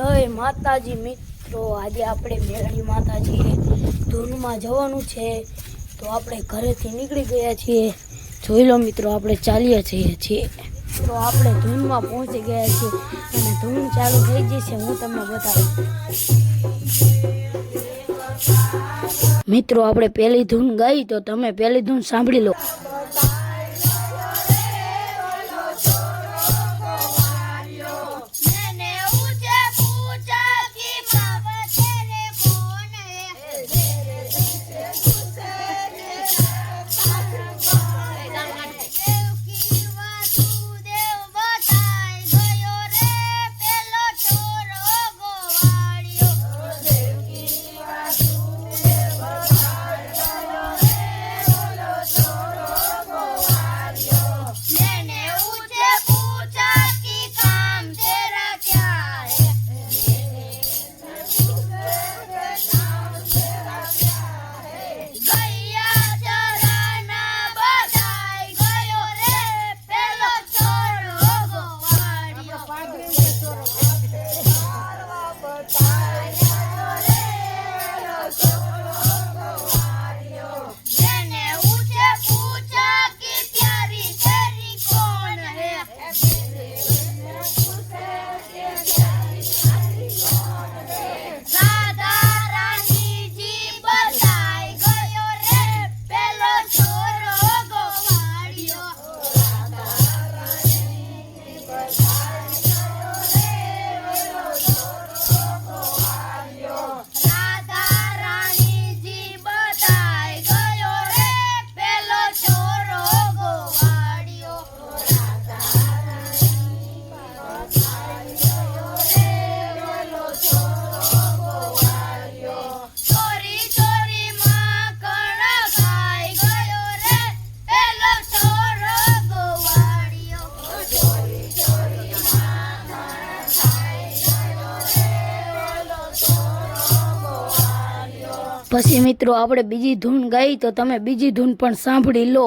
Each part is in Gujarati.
જય માતાજી મિત્રો. આજે આપણે મેળવી માતાજીએ ધૂનમાં જવાનું છે. તો આપણે ઘરેથી નીકળી ગયા છીએ. જોઈ લો મિત્રો, આપણે ચાલીએ છીએ છીએ. તો આપણે ધૂનમાં પહોંચી ગયા છીએ. અને ધૂન ચાલુ થઈ જશે હું તમને બતાવું. મિત્રો, આપણે પહેલી ધૂન ગાઈ, તો તમે પહેલી ધૂન સાંભળી લો. પછી મિત્રો આપણે બીજી ધૂન ગાઈ તો તમે બીજી ધૂન પણ સાંભળી લો.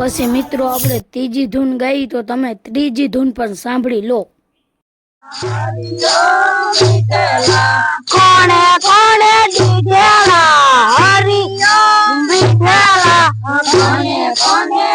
પછી મિત્રો આપણે ત્રીજી ધૂન ગઈ તો તમે ત્રીજી ધૂન પણ સાંભળી લો. કોણે કોણે દીધેલા હરી કોણે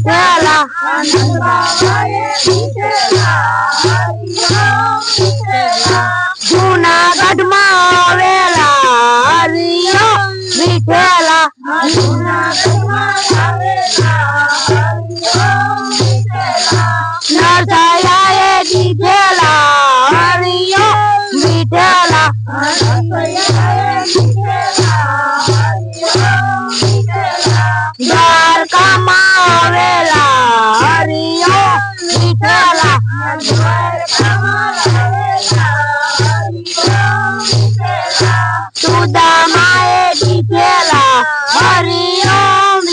દીધેલા જૂનાગઢમાં આવેલા હરિયો નરસૈયાએ હરિયમ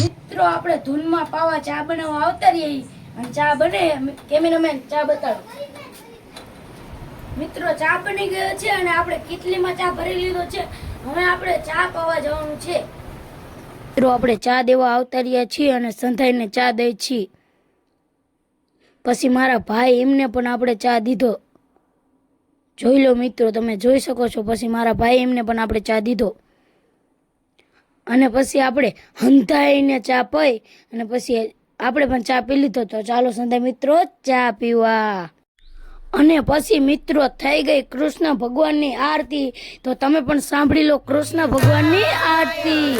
મિત્રો, આપણે ધૂનમાં પાવા ચા બનાવવા આવતા રહીએ. અને ચા બને, કેમેરામેન, ચા બતાવો. મિત્રો, ચા બની ગયો છે અને આપણે કેટલીમાં ચા ભરી લીધો છે. હવે આપણે ચા પાવા જવાનું છે. મિત્રો, આપણે ચા દેવા આવતા રહ્યા છીએ અને સંધાઈને ચા દઈ છીએ. પછી મારા ભાઈ એમને પણ આપણે ચા દીધો. જોઈ લો મિત્રો, તમે જોઈ શકો છો. પછી મારા ભાઈ એમને પણ આપણે ચા દીધો. અને પછી આપણે હંધાઈને ચા પી અને પછી આપણે પણ ચા પી લીધો. તો ચાલો સંધા મિત્રો, ચા પીવા. અને પછી મિત્રો થઈ ગઈ કૃષ્ણ ભગવાનની આરતી. તો તમે પણ સાંભળી લો કૃષ્ણ ભગવાનની આરતી.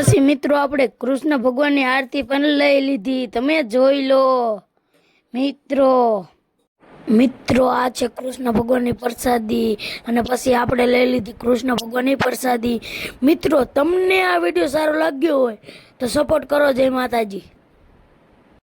પછી મિત્રો આપણે કૃષ્ણ ભગવાનની આરતી પણ લઈ લીધી. તમે જોઈ લો. મિત્રો મિત્રો, આ છે કૃષ્ણ ભગવાનની પ્રસાદી. અને પછી આપણે લઈ લીધી કૃષ્ણ ભગવાનની પ્રસાદી. મિત્રો, તમને આ વીડિયો સારો લાગ્યો હોય તો સપોર્ટ કરો જય માતાજી.